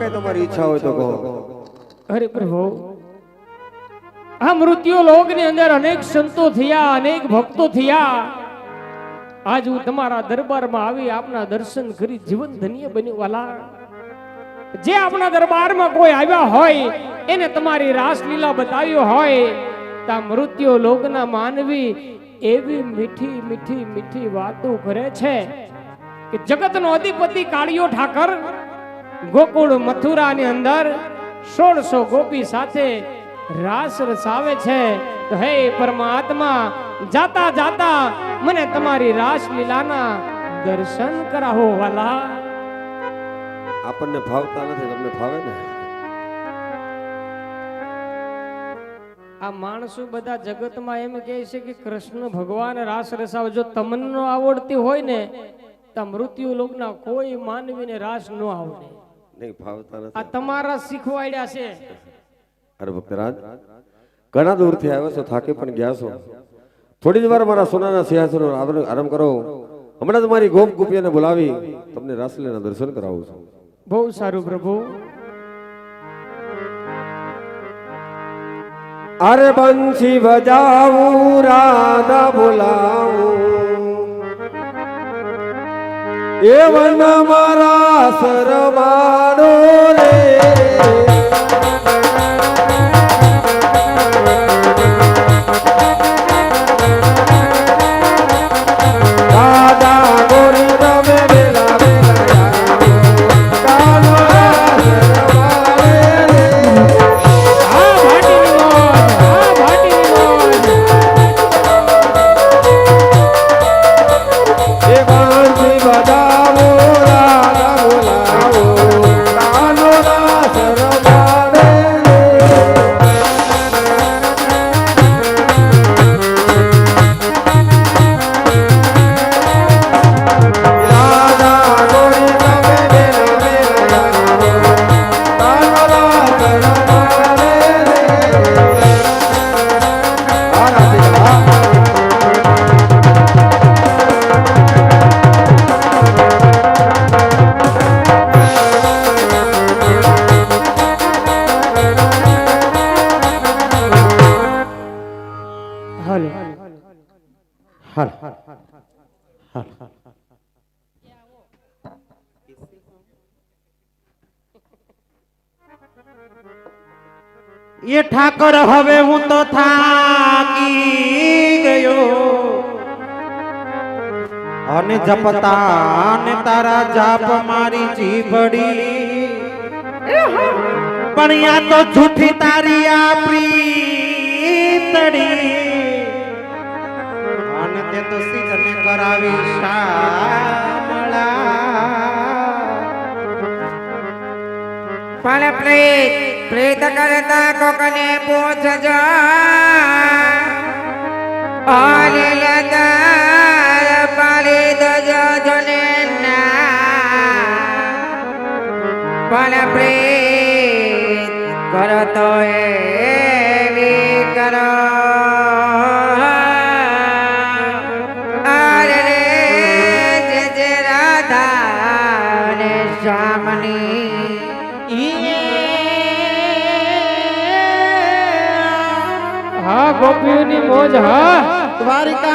કઈ તમારી ઈચ્છા હોય તો કહો. અરે પ્રભુ, આ મૃત્યુ લોકની અંદર અનેક સંતો થયા, અનેક ભક્તો થયા. આજ હું તમારા દરબારમાં આવી આપના દર્શન કરી જીવન ધન્ય બન્યું, વાલા. જે આપણા દરબારમાં કોઈ આવ્યા હોય, એને તમારી રાસલીલા બતાવ્યો હોય, તા મૃત્યુ લોકના માનવી એવી મીઠી મીઠી મીઠી વાતો કરે છે કે જગતનો અધિપતિ કાળિયો ઠાકર ગોકુળ મથુરાની અંદર સોળસો ગોપી સાથે રાસ રસાવે છે. તો હે પરમાત્મા જાતા જાતા મને તમારી રાસ લીલાના દર્શન કરાવો વાલા. આપણને ભાવતા નથી તમને ભાવે ને? આ માણસો બધા જગતમાં એમ કહે છે કે કૃષ્ણ ભગવાન રાસ રસાવે જો તમને આવડતી હોય ને તો મૃત્યુ લોકના કોઈ માનવીને રાસ ન આવડે. નહીં ભાવતા આ તમારા શીખવાડ્યા છે. અરે ભક્તરાજ ઘણા દૂરથી આવ્યો છો થાકી પણ ગયા છો. થોડી જ વાર મારા સોનાના સિંહાસન આરામ આરામ કરો. હમણાં જ મારી ગોપ ગોપીઓને બોલાવી તમને રાસલીના દર્શન કરાવું છું. બહુ સારું પ્રભુ. અરે બંશી બજાવું રાધા બોલાવું. એ વન મારા સરમાડો રે. એ ઠાકર હવે હું તો થાકી ગયો. અને જપતા ને તારા જાપ મારી જીભડી પણ યા તો જૂઠી તારી આ પ્રીતડી અને તે તો સીધને કરાવી શામળા. પણ પ્રેત પ્રેત કરતા કોકને પૂછજો ઓલે લગાર પાડી દજો જોને પણ પ્રીત કરતો એવી કરો. હા ગોપીઓની મોજ હા દ્વારિકામાં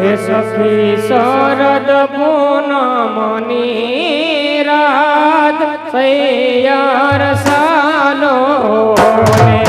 હે સખી શરદ પૂનમની રાત સૈયાર સાલો રે.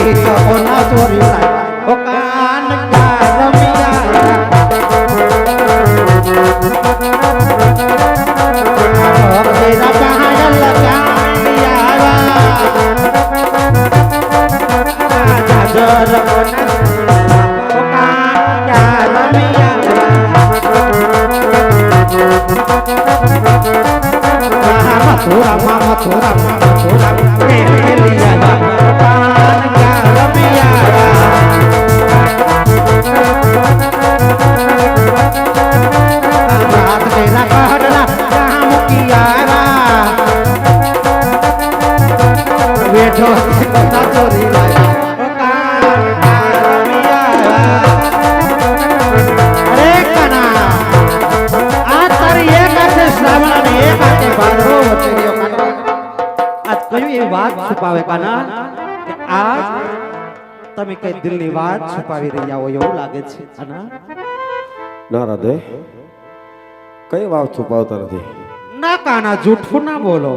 ચોરી તો ના ચોરી લાય ઓ કાન Mama, Mama, Mama, Mama, Mama, તમે કઈ દિલની વાત છુપાવી રહ્યા હોય એવું લાગે છે. ના રાધે કઈ વાત છુપાવતા નથી? ના કાના જૂઠું ના બોલો.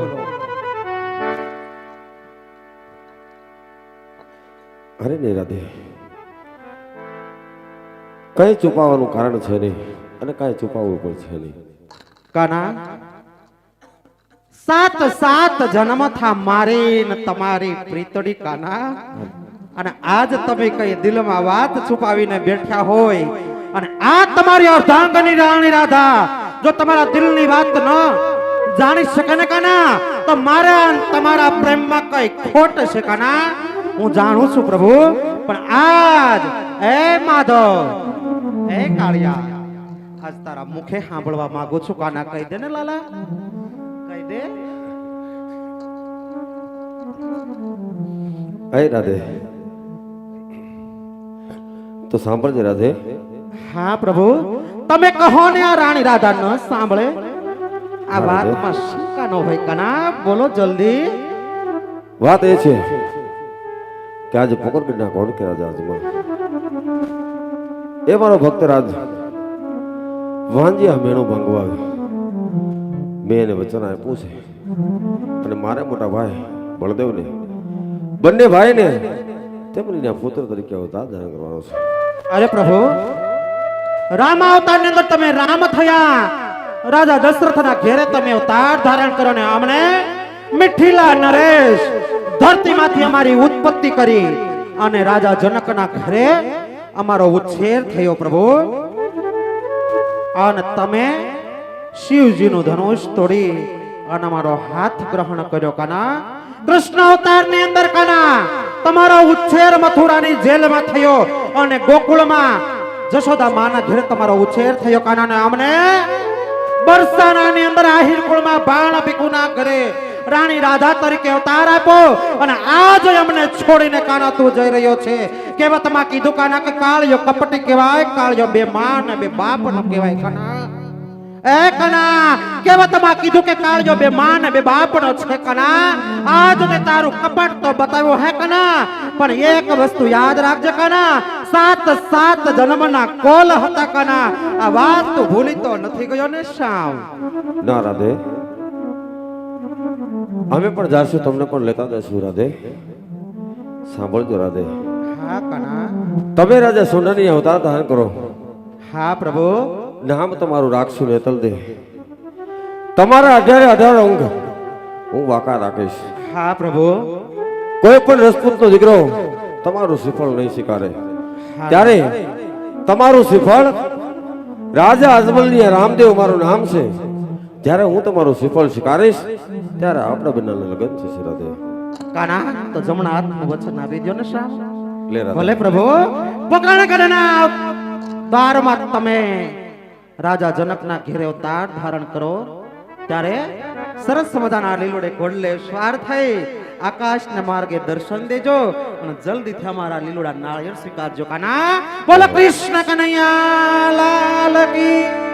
અરે નહીં રાધે કઈ છુપાવવાનું કારણ છે નહીં અને કઈ છુપાવવું પણ છે નહીં. કાના? સાત સાત જન્મ થા મારે ને તમારી પ્રીતડી કાના? અને આજ તમે કઈ દિલમાં વાત છુપાવીને બેઠા હોય અને આ તમારી અર્ધાંગની રાણી રાધા, જો તમારા દિલની વાત ન જાણી શકે ને કાના, તો મારા તમારા પ્રેમમાં કઈ ખોટ છે કાના? હું જાણું છું પ્રભુ, પણ આજ એ માધવ એ કાળિયા, આજ તારા મુખે સાંભળવા માંગુ છું કાના, કહી દે ને લાલા, કહી દે. અય રાધે તો સાંભળજે રાધે. હા પ્રભુ. તમે કહો ને આ રાણી રાધા ન સાંભળે. આ વાતમાં શંકા ન હોય. કના બોલો જલ્દી. વાત એ છે કે આજે પોકરગઢના કોણ કે રાજા આજમાં? એ મારો ભક્ત રાજ. વાંજ્યા મેણું ભાંગવા મેં એને વચન આપ્યું છે. અને મારા મોટા ભાઈ બળદેવને બંને ભાઈને તેમની પુત્ર તરીકે અવતાર ધારણ કરવાનો છે. અરે પ્રભુ રામ અવતારની અંદર તમે રામ થયા. રાજા દશરથના ઘેરે તમે અવતાર ધારણ કરો ને અમને મિઠીલા નરેશ ધરતીમાંથી અમારી ઉત્પત્તિ કરી અને રાજા જનકના ઘરે અમારો ઉછેર થયો પ્રભુ. અને તમે શિવજીનું ધનુષ તોડી અને અમારો હાથ ગ્રહણ કર્યો, કાના? કૃષ્ણ અવતારની અંદર, કાના? તમારો ઉછેર મથુરાની જેલમાં થયો અને ગોકુળમાં જશોદા માના ઘેર તમારો ઉછેર થયો. કાનાને અમને બરસાનાની અંદર આહિર કુળમાં બાણ ભીખુના ઘરે રાણી રાધા તરીકે અવતાર આપો અને આજ અમને છોડીને કાના તું જઈ રહ્યો છે. કહેવતમાં કીધું કાના કે કાળિયો કપટી કહેવાય, કાળિયો બે માં ને બે બાપ નો કહેવાય. કાના એ કના કહેવતમાં કીધું કે કાળજો બે માન બે બાપનો છે કના? આજ ને તારું કપટ તો બતાવ્યો હે કના પણ એક વસ્તુ યાદ રાખજે કના સાત સાત જન્મના કોલ હતા કના. આ વાત તું ભૂલી તો નથી ગયો ને શામ ના રાધે. અમે પણ જાશું તમને પણ લેતા જશું રાધે. સાંભળજો રાધે. હા કના. તમે રાજા સોનાની અવતાર ધારણ કરો. હા પ્રભુ. નામ તમારું રાખશું ને તલ દે. તમારા અઢારે અઢાર અંગ. હું વાકા રાખીશ. હા પ્રભુ. કોઈ પણ રસપૂતનો દીકરો તમારું શ્રીફળ નહીં સ્વીકારે ત્યારે તમારું શ્રીફળ રાજા અજમલની રામદેવ મારું નામ છે. જ્યારે હું તમારું શ્રીફળ સ્વીકારીશ ત્યારે આપણા બંને લગ્ન છે શ્રીરાધે કાના? તો જમણા હાથનું વચન આપી દો ને શામ ભલે પ્રભુ. પકડ કરના. બારમાં તમે રાજા જનકના ઘેરે અવતાર ધારણ કરો. ત્યારે સરસ મજાના લીલોડે ઘોડલે સ્વાર થઈ. આકાશના માર્ગે દર્શન દેજો અને જલ્દીથી અમારા લીલોડા નાળિયેર સ્વીકારજો. કાના? બોલો કૃષ્ણ કનૈયા, લાલ કી.